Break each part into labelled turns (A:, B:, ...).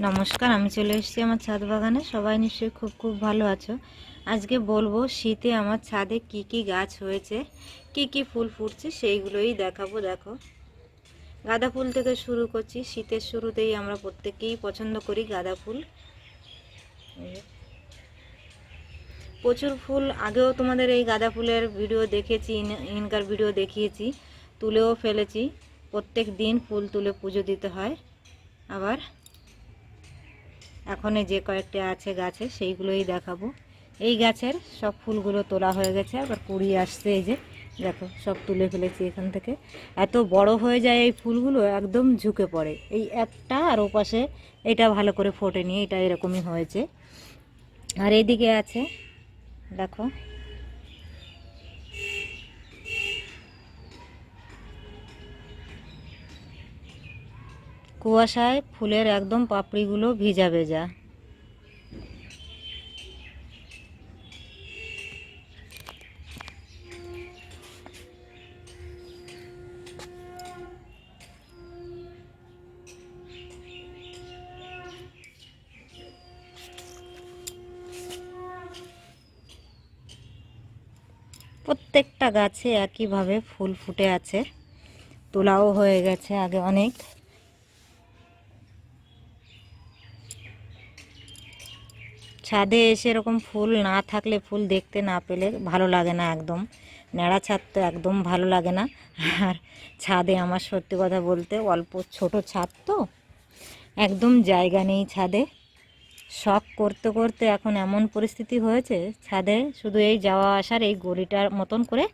A: নমস্কার, আমি চলে এসেছি আমার ছাদ বাগানে। সবাই নিশ্চয়ই খুব খুব ভালো আছো। আজকে বলব, শীতে আমার ছাদে কি কি গাছ হয়েছে, কি কি ফুল ফুটছে সেইগুলোই দেখাবো, দেখো। গাঁদা ফুল থেকে শুরু করছি, শীতের শুরুতেই আমরা প্রত্যেকেই পছন্দ করি গাঁদা ফুল। প্রচুর ফুল, আগেও তোমাদের এই গাঁদা ফুলের ভিডিও দেখেছি, ইন- ইনকার ভিডিও দেখিয়েছি, তুলেও ফেলেছি। প্রত্যেক দিন ফুল তুলে পুজো দিতে হয়। আবার এখন যে কয়েকটা আছে গাছে, সেইগুলোই দেখাবো। এই গাছের সব ফুলগুলো তোলা হয়ে গেছে, আবার কুড়ি আসছে এই যে। দেখো, সব তুলে ফেলেছি এখান থেকে। এত বড় হয়ে যায় এই ফুলগুলো, একদম ঝুঁকে পড়ে। এই একটা আর ওপাশে এটা ভালো করে ফোটে নিয়ে এটা এরকমই হয়েছে। আর এইদিকে আছে, দেখো কুয়াশায় ফুলের একদম পাপড়িগুলো ভিজা ভেজা। প্রত্যেকটা গাছে একইভাবে ফুল ফুটে আছে। তোলাও হয়ে গেছে আগে অনেক। ছাদে এসে এরকম ফুল না থাকলে ফুল দেখতে না পেলে ভালো লাগে না একদম। ন্যাড়া ছাদ তো একদম ভালো লাগে না। আর ছাদে আমার সত্যি কথা বলতে অল্প ছোট ছাদ তো, একদম জায়গা নেই ছাদে। শখ করতে করতে এখন এমন পরিস্থিতি হয়েছে, ছাদে শুধু এই যাওয়া আসার এই গলিটার মতন করে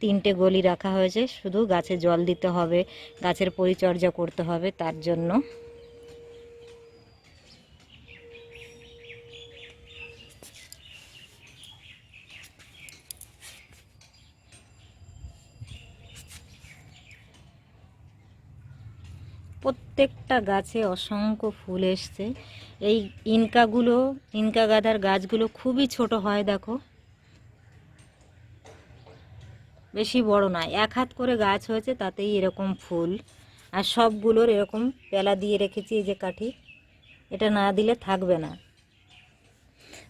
A: তিনটে গলি রাখা হয়েছে। শুধু গাছে জল দিতে হবে, গাছের পরিচর্যা করতে হবে তার জন্য। প্রত্যেকটা গাছে অসংখ্য ফুল এসছে। এই ইনকাগুলো, ইনকা গাদার গাছগুলো খুবই ছোট হয়, দেখো। বেশি বড় না, এক হাত করে গাছ হয়েছে, তাতেই এরকম ফুল। আর সবগুলোর এরকম পেলা দিয়ে রেখেছি, এই যে কাঠি। এটা না দিলে থাকবে না।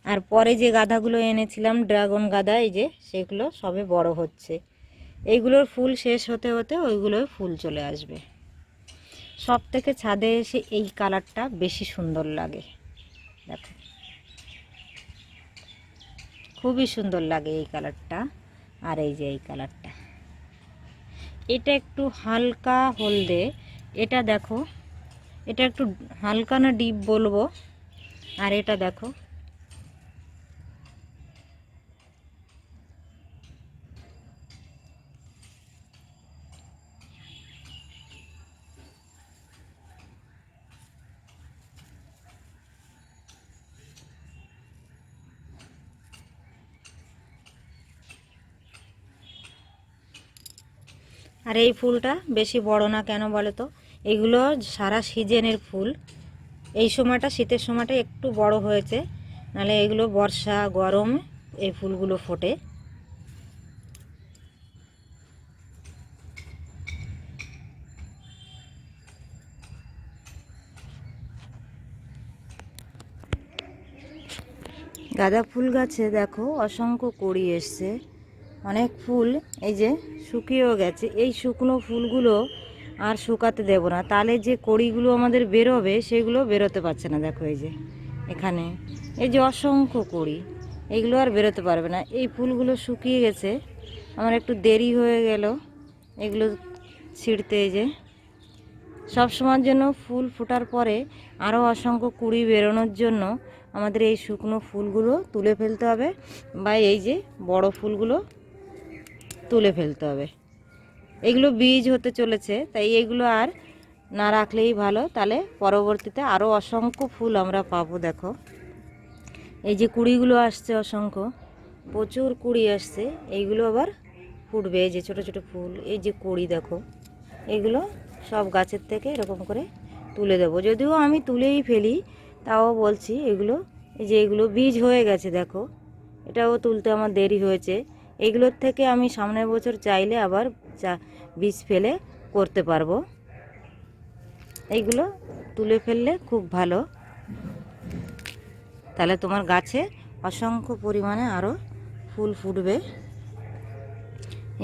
A: আর পরে যে গাধাগুলো এনেছিলাম, ড্রাগন গাদা, এই যে, সেগুলো সবে বড় হচ্ছে। এইগুলোর ফুল শেষ হতে হতে ওইগুলোয় ফুল চলে আসবে। সব থেকে ছাদে এসে এই কালারটা বেশি সুন্দর লাগে। দেখো। খুবই সুন্দর লাগে এই কালারটা আর এই যে এই কালারটা। এটা একটু হালকা হলদে, এটা দেখো, এটা একটু হালকা না ডিপ বলব? আর এটা দেখো। আর এই ফুলটা বেশি বড় না কেন বলো তো এগুলো সারা সিজনের ফুল। এই সময়টা, শীতের সময়টা একটু বড় হয়েছে। নাহলে এগুলো বর্ষা, গরম, এই ফুলগুলো ফোটে। গাঁদা ফুল গাছে দেখো, অসংখ্য কড়ি এসছে। অনেক ফুল, এই যে শুকিয়েও গেছে। এই শুকনো ফুলগুলো আর শুকাতে দেব না। তাহলে যে কড়িগুলো আমাদের বেরোবে, সেগুলো বেরোতে পারছে না। দেখো এই যে, এখানে। এই যে অসংখ্য কড়ি, এগুলো আর বেরোতে পারবে না। এই ফুলগুলো শুকিয়ে গেছে। আমার একটু দেরি হয়ে গেল। এগুলো ছিঁড়তে এই যে। সব সময়ের জন্য ফুল ফোটার পরে আরও অসংখ্য কুড়ি বেরোনোর জন্য আমাদের এই শুকনো ফুলগুলো তুলে ফেলতে হবে। বা এই যে বড় ফুলগুলো তুলে ফেলতে হবে। এগুলো বীজ হতে চলেছে, তাই এগুলো আর না রাখলেই ভালো। তাহলে পরবর্তীতে আরও অসংখ্য ফুল আমরা পাবো, দেখো। এই যে কুড়িগুলো আসছে, অসংখ্য। প্রচুর কুড়ি আসছে। এইগুলো আবার ফুটবে যে ছোট ছোট ফুল, এই যে কুড়ি, দেখো। এগুলো সব গাছের থেকে এরকম করে তুলে দেবো। যদিও আমি তুলেই ফেলি, তাও বলছি এগুলো, এই যে এগুলো বীজ হয়ে গেছে, দেখো। এটাও তুলতে আমার দেরি হয়েছে। এগুলোর থেকে আমি সামনের বছর চাইলে আবার চা, বীজ ফেলে করতে পারব। এইগুলো তুলে ফেললে খুব ভালো। তাহলে তোমার গাছে অসংখ্য পরিমাণে আরও ফুল ফুটবে।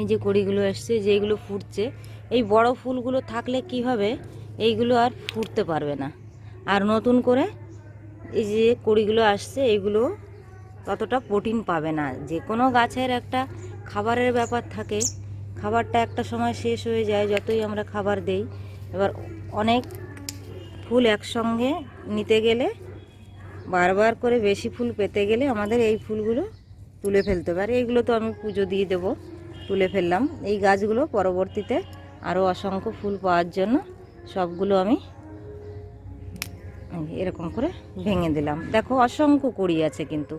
A: এই যে কড়িগুলো এসছে, যেগুলো ফুটছে, এই বড় ফুলগুলো থাকলে কি হবে? এইগুলো আর ফুটতে পারবে না। আর নতুন করে এই যে কড়িগুলো আসছে এইগুলো ততটা প্রোটিন পাবে না। যে কোনো গাছের একটা খাবারের ব্যাপার থাকে, খাবারটা একটা সময় শেষ হয়ে যায় যতই আমরা খাবার দেই। এবার অনেক ফুল একসঙ্গে নিতে গেলে, বারবার করে বেশি ফুল পেতে গেলে আমাদের এই ফুলগুলো তুলে ফেলতে পারে এইগুলো তো আমি পুজো দিয়ে দেবো, তুলে ফেললাম। এই গাছগুলো পরবর্তীতে আরও অসংখ্য ফুল পাওয়ার জন্য সবগুলো আমি এরকম করে ভেঙে দিলাম। দেখো, অসংখ্য কুড়ি আছে কিন্তু।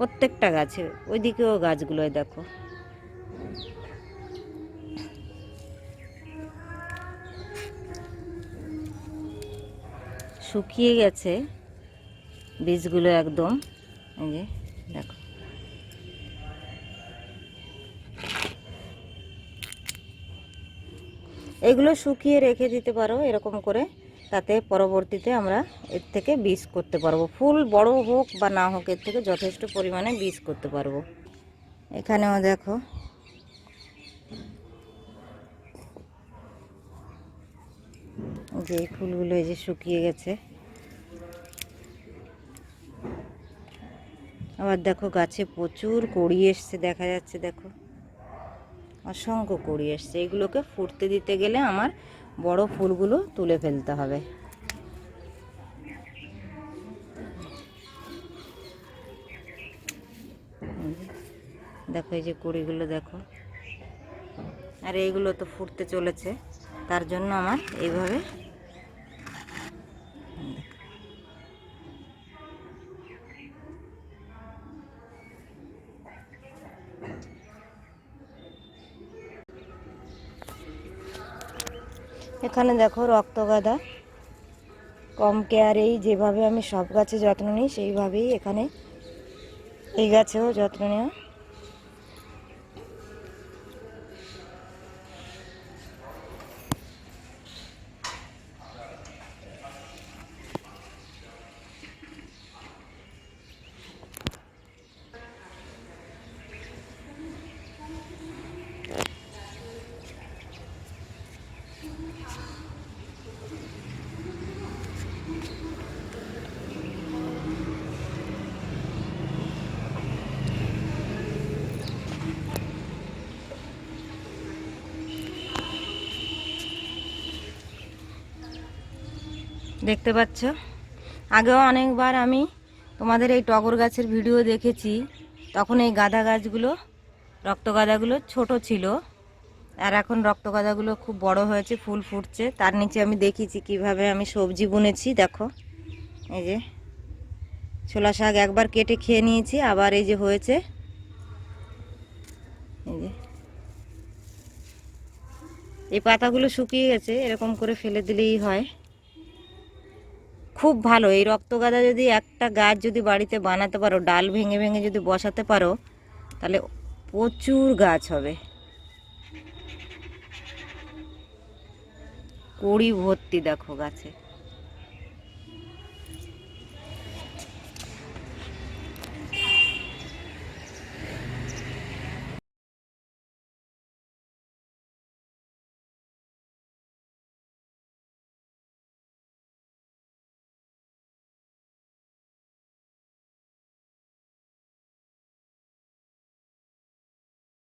A: প্রত্যেকটা গাছে, ওইদিকেও গাছগুলোয় দেখো। শুকিয়ে গেছে বীজগুলো একদম যে দেখো। এগুলো শুকিয়ে রেখে দিতে পারো এরকম করে। তাতে পরবর্তীতে আমরা এর থেকে বীজ করতে পারব। ফুল বড় হোক বা না হোক, এর থেকে যথেষ্ট পরিমাণে বীজ করতে পারব। এখানেও দেখো। যে ফুলগুলো এই যে শুকিয়ে গেছে। আবার দেখো গাছে প্রচুর কড়ি এসছে, দেখা যাচ্ছে দেখো। অসংখ্য কড়ি এসছে। এগুলোকে ফুটতে দিতে গেলে আমার বড় ফুলগুলো তুলে ফেলতে হবে। দেখো এই যে কুড়িগুলো দেখো। আর এইগুলো তো ফুটতে চলেছে। তার জন্য আমার এইভাবে এখানে দেখো রক্ত গাঁদা। কম কেয়ারেই যেভাবে আমি সব গাছে যত্ন নিই, সেইভাবেই এখানে এই গাছেও যত্ন নেওয়া। দেখতে পাচ্ছ? আগেও অনেকবার আমি তোমাদের এই টগর গাছের ভিডিও দেখেছি। তখন এই গাঁদা গাছগুলো, রক্ত গাঁদাগুলো ছোট ছিল। আর এখন রক্ত গাঁদাগুলো খুব বড় হয়েছে, ফুল ফুটছে। তার নিচে আমি দেখেছি কীভাবে আমি সবজি বুনেছি, দেখো। এই যে ছোলা শাক একবার কেটে খেয়ে নিয়েছি, আবার এই যে হয়েছে। এই যে এই পাতাগুলো শুকিয়ে গেছে, এরকম করে ফেলে দিলেই হয়। খুব ভালো। এই রক্ত গাঁদা যদি একটা গাছ যদি বাড়িতে বানাতে পারো, ডাল ভেঙে ভেঙে যদি বসাতে পারো, তাহলে প্রচুর গাছ হবে। কড়ি ভর্তি দেখো গাছে।